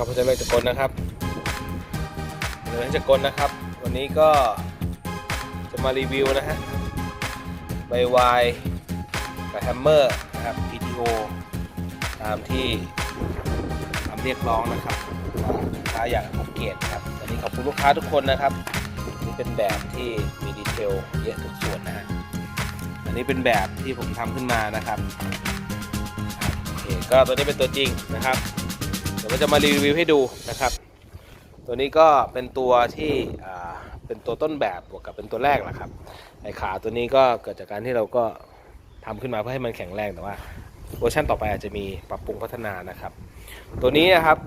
ครับผมจะเลยจากกลนะครับเลยจากกลนะครับ วันนี้ก็จะมารีวิวนะฮะใบวายกับแฮมเมอร์นะครับ PTO ตามที่คำเรียกร้องนะครับลูกค้าอยากอัปเกรดครับอันนี้ขอบคุณลูกค้าทุกคนนะครับนี่เป็นแบบที่มีดีเทลเยอะทุกส่วนนะฮะอันนี้เป็นแบบที่ผมทำขึ้นมานะครับโอเคก็ตัวนี้เป็นตัวจริงนะครับ ยวเราจะมารีวิวให้ดูนะครับ ตัวนี้ก็เป็นตัวที่เป็นตัวต้นแบบบวกกับเป็นตัวแรกแหละครับไอขาตัวนี้ก็เกิดจากการที่เราก็ทำขึ้นมาเพื่อให้มันแข็งแรงแต่ว่าเวอร์ชันต่อไปอาจจะมีปรับปรุงพัฒนานะครับ ตัวนี้นะครับ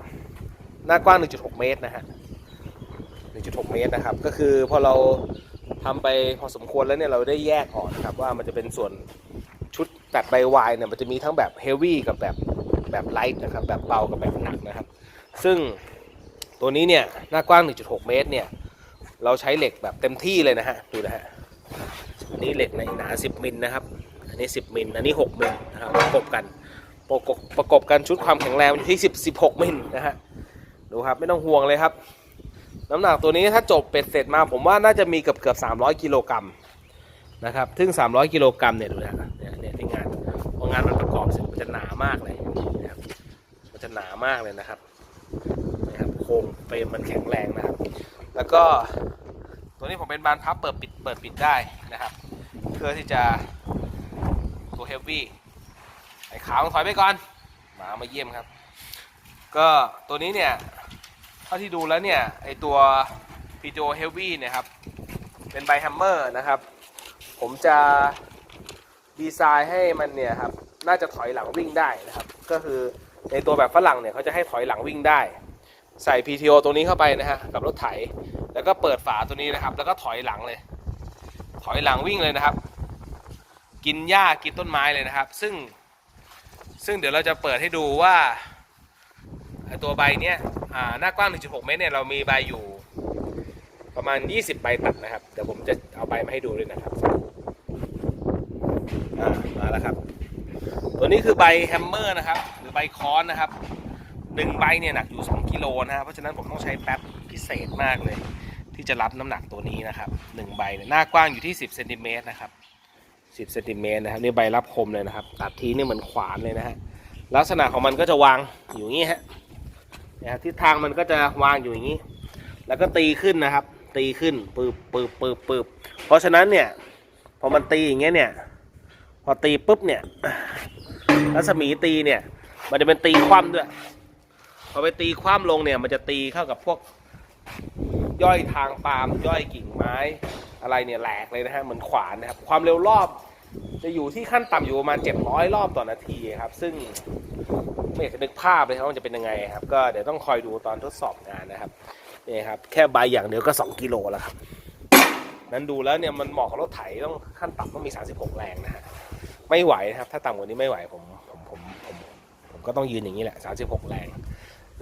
หน้ากว้าง 1.6 เมตรนะฮะ 1.6 เมตรนะครับ ก็คือพอเราทำไปพอสมควรแล้วเนี่ยเราได้แยกออกนะครับว่ามันจะเป็นส่วนชุดตัดใบวายเนี่ยมันจะมีทั้งแบบเฮฟวี่กับแบบแบบไลท์นะครับแบบเบากับแบบหนัก ซึ่งตัวนี้เนี่ยหน้ากว้าง 1.6 เมตรเนี่ยเราใช้เหล็กแบบเต็มที่เลยนะฮะดูนะฮะนนี้เหล็กในหนา 10 มิลนะครับ อันนี้ 10 มิลอันนี้ 6 มิลนะครับประกบกันประกบประกบกันชุดความแข็งแรงอยู่ที่ 10 16 มิลนะฮะดูครับไม่ต้องห่วงเลยครับ น้ำหนักตัวนี้ถ้าจบเป็ดเสร็จมาผมว่าน่าจะมีเกือบเกือบ300 กิโลกรัมนะครับซึ่ง300 กิโลกรัมเนี่ยดูนะเนี่ยเนี่ยที่งานพองานมันประกอบเสร็จมันจะหนามากเลยนะครับมันจะหนามากเลยนะครับ นะครับโครงเฟรมมันแข็งแรงนะครับ แล้วก็ตัวนี้ผมเป็นบานพับเปิดปิดเปิดปิดได้นะครับ เพื่อที่จะตัวเฮฟวี่ไอ้ขาวถอยไปก่อนหมามาเยี่ยมครับ ก็ตัวนี้เนี่ยเท่าที่ดูแล้วเนี่ยไอตัว PTO Heavy เนี่ยครับ เป็นไบแฮมเมอร์นะครับ ผมจะดีไซน์ให้มันเนี่ยครับ น่าจะถอยหลังวิ่งได้นะครับ ก็คือ ในตัวแบบฝรั่งเนี่ยเขาจะให้ถอยหลังวิ่งได้ ใส่ PTO ตรงนี้เข้าไปนะฮะกับรถไถ แล้วก็เปิดฝาตัวนี้นะครับ แล้วก็ถอยหลังเลย ถอยหลังวิ่งเลยนะครับ กินหญ้ากินต้นไม้เลยนะครับ ซึ่งซึ่งเดี๋ยวเราจะเปิดให้ดูว่าตัวใบเนี้ยหน้ากว้าง 1.6 เมตรเนี่ยเรามีใบอยู่ประมาณ 20 ใบตัดนะครับเดี๋ยวผมจะเอาใบมาให้ดูด้วยนะครับมาแล้วครับ ตัวนี้คือใบแฮมเมอร์นะครับ ใบค้อนนะครับหนึ่งใบเนี่ยหนักอยู่ 2กิโลนะครับเพราะฉะนั้นผมต้องใช้แป๊บพิเศษมากเลย ที่จะรับน้ำหนักตัวนี้นะครับหนึ่งใบเนี่ยหน้ากว้างอยู่ที่ 10เซนติเมตรนะครับ10เซนติเมตรนะครับนี่ใบรับคมเลยนะครับ ตัดทีนี่เหมือนขวานเลยนะฮะลักษณะของมันก็จะวางอยู่อย่างนี้ฮะนะครับทิศทางมันก็จะวางอยู่อย่างนี้ แล้วก็ตีขึ้นนะครับ ตีขึ้นปืบปืบปืบปืบเพราะฉะนั้นเนี่ยพอมันตีอย่างเงี้ยเนี่ยพอตีปุ๊บเนี่ยรัศมีตีเนี่ย มันจะเป็นตีคว่ำด้วย พอไปตีคว่ำลงเนี่ย มันจะตีเข้ากับพวก ย่อยทางปาล์มย่อยกิ่งไม้ อะไรเนี่ยแหลกเลยนะฮะเหมือนขวานนะครับ ความเร็วรอบ จะอยู่ที่ขั้นต่ำอยู่ประมาณ700 รอบต่อนาทีครับ ซึ่งไม่อยากจะนึกภาพเลยครับว่ามันจะเป็นยังไงครับ ก็เดี๋ยวต้องคอยดูตอนทดสอบงานนะครับนี่ครับ แค่ใบอย่างเดียวก็ 2 กิโลแล้วครับ นั้นดูแล้วเนี่ยมันเหมาะกับรถไถต้องขั้นต่ำต้องมี 36 แรงนะฮะไม่ไหวนะครับ ถ้าต่ำกว่านี้ไม่ไหวผม ก็ต้องยืนอย่างนี้แหละ 36 แรง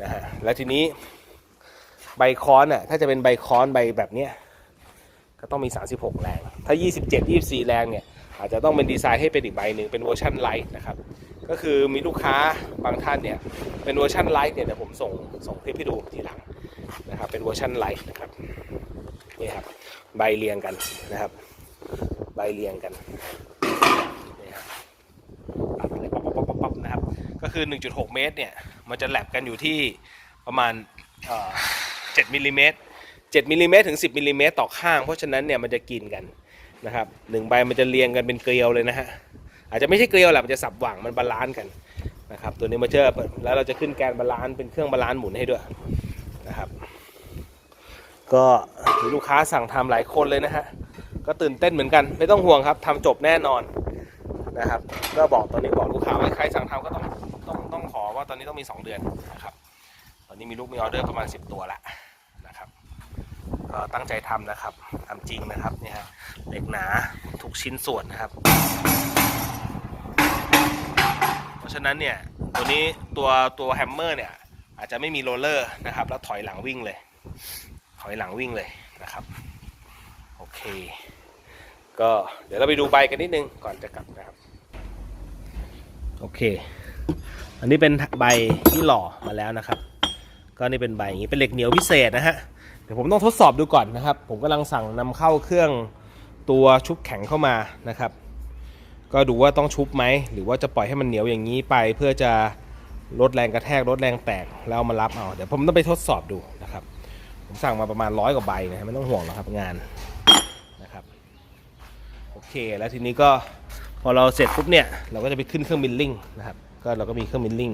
นะฮะแล้วทีนี้ใบคอนอะถ้าจะเป็นใบคอนใบแบบเนี้ยก็ต้องมี 36 แรง ถ้า 27 24 แรงเนี่ยอาจจะต้องเป็นดีไซน์ให้เป็นอีกใบหนึ่งเป็นเวอร์ชันไลท์นะครับก็คือมีลูกค้าบางท่านเนี่ยเป็นเวอร์ชันไลท์เนี่ยเดี๋ยวผมส่งส่งคลิปให้ดูทีหลังนะครับเป็นเวอร์ชันไลท์นะครับนี่ครับใบเรียงกันนะครับใบเรียงกันครับตัดเลยป๊อปป๊อปป๊อปป๊อปนะครับ ก็คือ 1.6 เมตรเนี่ยมันจะแลบกันอยู่ที่ประมาณเอ่อ7มิลลิเมตร7มิลลิเมตรถึง 10มิลลิเมตรต่อข้าง เพราะฉะนั้นเนี่ยมันจะกินกันนะครับหนึ่งใบมันจะเรียงกันเป็นเกลียวเลยนะฮะอาจจะไม่ใช่เกลียวแหละมันจะสับหว่างมันบาลานซ์กันนะครับตัวนี้มาเจอแล้วเราจะขึ้นแกนบาลานซ์เป็นเครื่องบาลานซ์หมุนให้ด้วยนะครับก็มีลูกค้าสั่งทำหลายคนเลยนะฮะก็ตื่นเต้นเหมือนกันไม่ต้องห่วงครับทำจบแน่นอนนะครับก็บอกตอนนี้บอกลูกค้าว่าใครสั่งทำก็ต้อง องต้องขอว่าตอนนี้ต้องมี 2 เดือนนะครับ ตอนนี้มีลูกมีออเดอร์ประมาณ 10 ตัวละนะครับ ก็ตั้งใจทำนะครับทำจริงนะครับเนี่ยฮะเหล็กหนาทุกชิ้นส่วนนะครับ เพราะฉะนั้นเนี่ยตัวนี้ตัวตัวแฮมเมอร์เนี่ยอาจจะไม่มีโรลเลอร์นะครับ แล้วถอยหลังวิ่งเลย ถอยหลังวิ่งเลยนะครับ โอเค ก็เดี๋ยวเราไปดูใบกันนิดนึงก่อนจะกลับนะครับ โอเค อันนี้เป็นใบที่หล่อมาแล้วนะครับ ก็นี่เป็นใบอย่างนี้เป็นเหล็กเหนียวพิเศษนะฮะเดี๋ยวผมต้องทดสอบดูก่อนนะครับ ผมกำลังสั่งนำเข้าเครื่องตัวชุบแข็งเข้ามานะครับ ก็ดูว่าต้องชุบไหมหรือว่าจะปล่อยให้มันเหนียวอย่างนี้ไป เพื่อจะลดแรงกระแทกลดแรงแตกแล้วเอามารับเอาเดี๋ยวผมต้องไปทดสอบดูนะครับ ผมสั่งมาประมาณร้อยกว่าใบนะฮะไม่ต้องห่วงหรอกครับงานนะครับโอเคแล้วทีนี้ก็พอเราเสร็จปุ๊บเนี่ยเราก็จะไปขึ้นเครื่องมิลลิงนะครับ ก็เราก็มีเครื่องมิลลิ่ง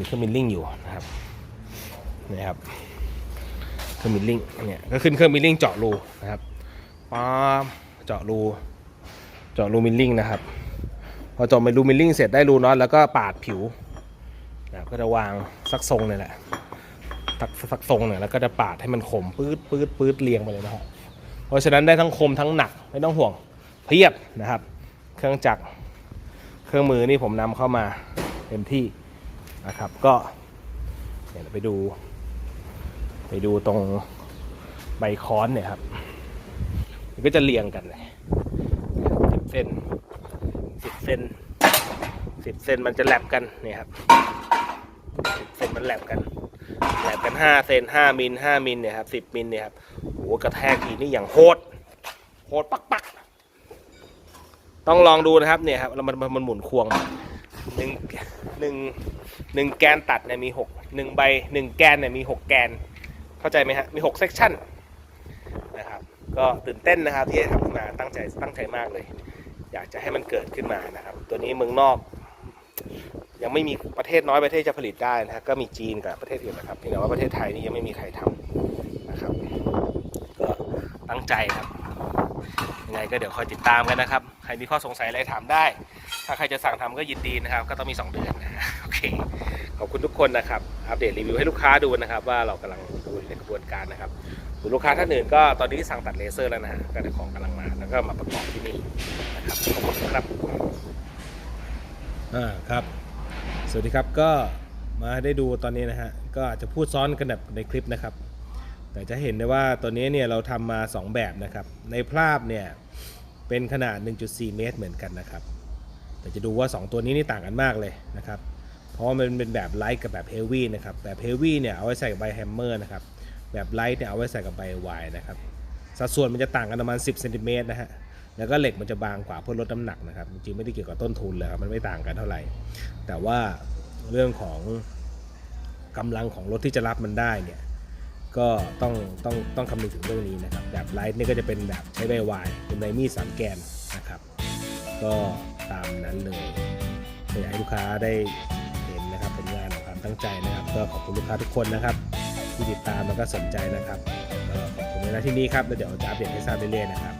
มีเครื่องมิลลิ่งอยู่นะครับนี่ครับเครื่องมิลลิ่งเนี่ยก็ขึ้นเครื่องมิลลิ่งเจาะรูนะครับป๊าเจาะรูเจาะรูมิลลิ่งนะครับพอเจาะไปรูมิลลิ่งเสร็จได้รูน็อตแล้วก็ปาดผิวนะครับก็จะวางสักทรงเนี่ยแหละสักสักทรงเนี่ยแล้วก็จะปาดให้มันคมปื๊ดปื๊ดปื๊ดเรียงไปเลยนะครับเพราะฉะนั้นได้ทั้งคมทั้งหนักไม่ต้องห่วงเพียบนะครับ เครื่องจักร เครื่องมือนี่ผมนำเข้ามาเต็มที่นะครับ ก็เดี๋ยวไปดู ไปดูตรงใบค้อนเนี่ยครับ มันก็จะเรียงกันสิบเส้นสิบเส้นสิบเส้นมันจะแลบกันเนี่ยครับสิบเส้นมันแลบกันแลมกัน5เซน5มิล5มิลเนี่ยครับ10มิลเนี่ยครับโหกระแทกทีนี่อย่างโหดโหดปักปัก ต้องลองดูนะครับเนี่ยครับมันมันมันหมุนควงหนึ่งหนึ่งหนึ่งแกนตัดเนี่ยมีหกหนึ่งใบหนึ่งแกนเนี่ยมีหกแกน เข้าใจไหมฮะมีหกเซกชันนะครับก็ตื่นเต้นนะครับที่จะทำขึ้นมาตั้งใจตั้งใจมากเลย อยากจะให้มันเกิดขึ้นมานะครับ ตัวนี้เมืองนอก ยังไม่มีประเทศน้อยประเทศจะผลิตได้นะฮะก็มีจีนกับประเทศอื่นนะครับเพียงแต่ว่าประเทศไทยนี่ยังไม่มีใครทำนะครับ ก็ตั้งใจครับ ยังไงก็เดี๋ยวคอยติดตามกันนะครับ ใครมีข้อสงสัยอะไรถามได้ ถ้าใครจะสั่งทำก็ยินดีนะครับ ก็ต้องมี 2 เดือนนะโอเค ขอบคุณทุกคนนะครับ อัปเดตรีวิวให้ลูกค้าดูนะครับ ว่าเรากำลังดูในกระบวนการนะครับส่วนลูกค้าท่านอื่นก็ตอนนี้สั่งตัดเลเซอร์แล้วนะฮะก็ได้ของกำลังมาแล้วก็มาประกอบที่นี่นะครับขอบคุณครับอ่าครับ สวัสดีครับก็มาได้ดูตอนนี้นะฮะก็อาจจะพูดซ้อนกันแบบในคลิปนะครับ แต่จะเห็นได้ว่าตัวนี้เนี่ยเราทำมา 2 แบบนะครับ ในภาพเนี่ยเป็นขนาด 1.4 เมตรเหมือนกันนะครับ แต่จะดูว่า 2 ตัวนี้นี่ต่างกันมากเลยนะครับ เพราะว่ามันเป็นแบบไลท์กับแบบเฮฟวี่นะครับ แบบเฮฟวี่เนี่ยเอาไว้ใส่กับใบแฮมเมอร์นะครับ แบบไลท์เนี่ยเอาไว้ใส่กับใบวายนะครับ สัดส่วนมันจะต่างกันประมาณ 10เซนติเมตรนะฮะ แล้วก็เหล็กมันจะบางกว่าเพื่อลดน้ำหนักนะครับ จริงๆไม่ได้เกี่ยวกับต้นทุนเลยครับ มันไม่ต่างกันเท่าไหร่ แต่ว่าเรื่องของกำลังของรถที่จะรับมันได้เนี่ย ก็ต้องต้องต้องคำนึงถึงเรื่องนี้นะครับ แบบไลท์นี่ก็จะเป็นแบบใช้ใบวายเป็นใบมีดสามแกนนะครับ ก็ตามนั้นเลยอยากให้ลูกค้าได้เห็นนะครับผลงานของความตั้งใจนะครับ ก็ขอบคุณลูกค้าทุกคนนะครับ ที่ติดตามแล้วก็สนใจนะครับก็ขอบคุณในหน้าที่นี้ครับแล้วเดี๋ยวจะอัปเดตให้ทราบเรื่อยๆนะครับ